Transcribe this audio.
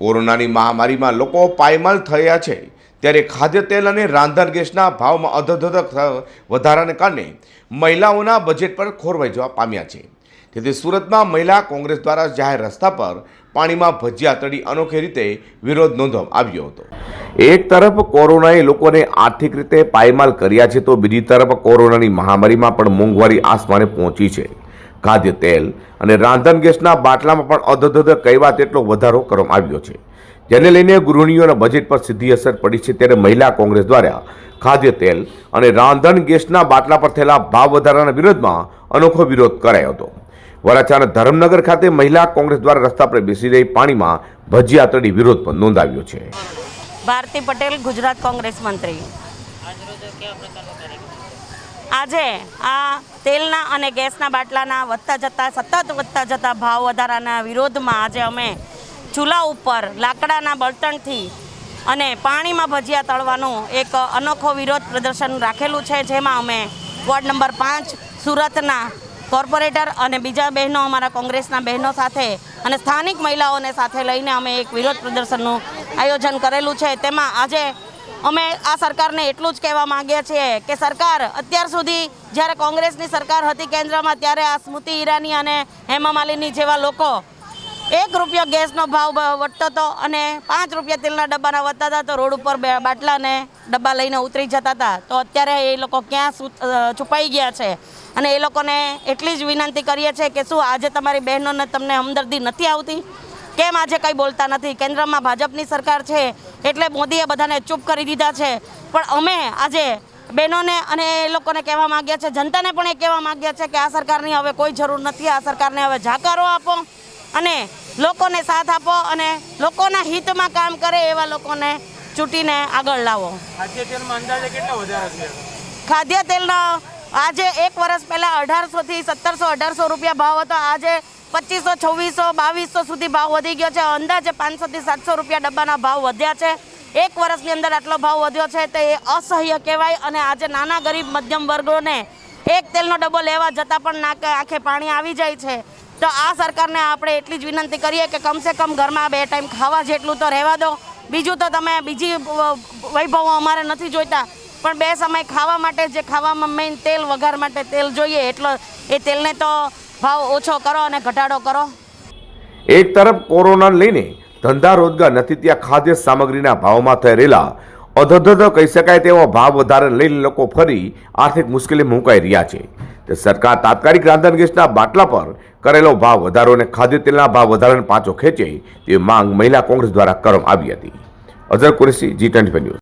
કોરોનાની મહામારીમાં લોકો પાયમાલ થયા છે. ત્યારે ખાદ્ય તેલ અને રાંધણ ગેસના ભાવમાં અધધધ વધારાને કારણે મહિલાઓના બજેટ પર ખોરવાઈ જવા પામ્યા છે. તેથી સુરતમાં મહિલા કોંગ્રેસ દ્વારા જાહેર રસ્તા પર પાણીમાં ભજીયા તળી અનોખી રીતે વિરોધ નોંધવામાં આવ્યો હતો. એક તરફ કોરોનાએ લોકોને આર્થિક રીતે પાયમાલ કર્યા છે તો બીજી તરફ કોરોનાની મહામારીમાં પણ મોંઘવારી આસમાને પહોંચી છે. ખાદ્ય તેલ અને રાંધણ ગેસના બાટલામાં પણ અધધધ કહેવા તેટલો વધારો કરવામાં આવ્યો છે. જેને લઈને ગૃહિણીઓના બજેટ પર સીધી અસર પડી છે ત્યારે મહિલા કોંગ્રેસ દ્વારા ખાદ્ય તેલ અને રાંધણ ગેસના બાટલા પર થયેલા ભાવ વધારાના વિરોધમાં અનોખો વિરોધ કરાયો હતો. વરાછાના ધરમનગર ખાતે મહિલા કોંગ્રેસ દ્વારા રસ્તા પર બેસી રહી પાણીમાં ભજીયા તળી વિરોધ પણ નોંધાવ્યો છે. ભારતી પટેલ ગુજરાત કોંગ્રેસ મંત્રી. આજે આ તેલના અને ગેસના બાટલાના વધતા જતા, સતત વધતા જતા ભાવ વધારાના વિરોધમાં આજે અમે ચૂલા ઉપર લાકડાના બળતણથી અને પાણીમાં ભજીયા તળવાનું એક અનોખો વિરોધ પ્રદર્શન રાખેલું છે, જેમાં અમે વોર્ડ નંબર પાંચ સુરતના કોર્પોરેટર અને બીજા બહેનો, અમારા કોંગ્રેસના બહેનો સાથે અને સ્થાનિક મહિલાઓને સાથે લઈને અમે એક વિરોધ પ્રદર્શનનું આયોજન કરેલું છે. તેમાં આજે અમે આ સરકારને એટલું જ કહેવા માંગીએ છીએ કે સરકાર અત્યાર સુધી જ્યારે કોંગ્રેસની સરકાર હતી કેન્દ્રમાં, ત્યારે આ સ્મૃતિ ઈરાની અને હેમા માલિની જેવા લોકો એક રૂપિયો ગેસનો ભાવ વધતો હતો અને પાંચ રૂપિયા તેલના ડબ્બાના વધતા હતા, તો રોડ ઉપર બે બાટલાને ડબ્બા લઈને ઉતરી જતા હતા. તો અત્યારે એ લોકો ક્યાં સુ- છુપાઈ ગયા છે? અને એ લોકોને એટલી જ વિનંતી કરીએ છીએ કે શું આજે તમારી બહેનોને તમને હમદર્દી નથી આવતી? કેમ આજે કંઈ બોલતા નથી? કેન્દ્રમાં ભાજપની સરકાર છે એટલે મોદીએ બધાને ચૂપ કરી દીધા છે. પણ અમે આજે બહેનોને અને એ લોકોને કહેવા માંગ્યા છે જનતાને પણ એ કહેવા માંગ્યા છે કે આ સરકારની હવે કોઈ જરૂર નથી આ સરકારને હવે જાકારો આપો અને લોકોને સાથ આપો અને લોકોના હિતમાં કામ કરે એવા લોકોને ચૂંટીને આગળ લાવો. ખાદ્ય તેલનો આજે એક વર્ષ પહેલાં અઢારસોથી સત્તરસો અઢારસો રૂપિયા ભાવ હતો. આજે પચીસો, છવ્વીસો, બાવીસો સુધી ભાવ વધી ગયો છે. અંદાજે પાંચસોથી સાતસો રૂપિયા ડબ્બાના ભાવ વધ્યા છે. એક વર્ષની અંદર આટલો ભાવ વધ્યો છે તે અસહ્ય કહેવાય અને આજે નાના ગરીબ મધ્યમ વર્ગોને એક તેલનો ડબ્બો લેવા જતાં પણ નાકે આંખે પાણી આવી જાય છે. તો આ સરકારને આપણે એટલી જ વિનંતી કરીએ કે કમસે કમ ઘરમાં બે ટાઈમ ખાવા જેટલું તો રહેવા દો. બીજું તો તમે બીજી વૈભવો અમારે નથી જોઈતા. પણ બે સમય ખાવા માટે જે ખાવામાં મેઇન તેલ વઘાર માટે તેલ જોઈએ એટલો, એ તેલને તો ભાવ ઓછો કરો અને ઘટાડો કરો. એક તરફ કોરોનાને લઈને ધંધા રોજગાર નથી, ત્યાં ખાદ્ય સામગ્રીના ભાવમાં થઈ રહેલા અધધધ કહી શકાય તેવા ભાવ વધારે લઈને લોકો ફરી આર્થિક મુશ્કેલી મુકાઈ રહ્યા છે. તે સરકાર તાત્કાલિક રાંધણ ગેસના બાટલા પર કરેલો ભાવ વધારો અને ખાદ્ય તેલના ભાવ વધારાને પાછો ખેંચે તેવી માંગ મહિલા કોંગ્રેસ દ્વારા કરવામાં આવી હતી. Azhar Qureshi, G twenty news.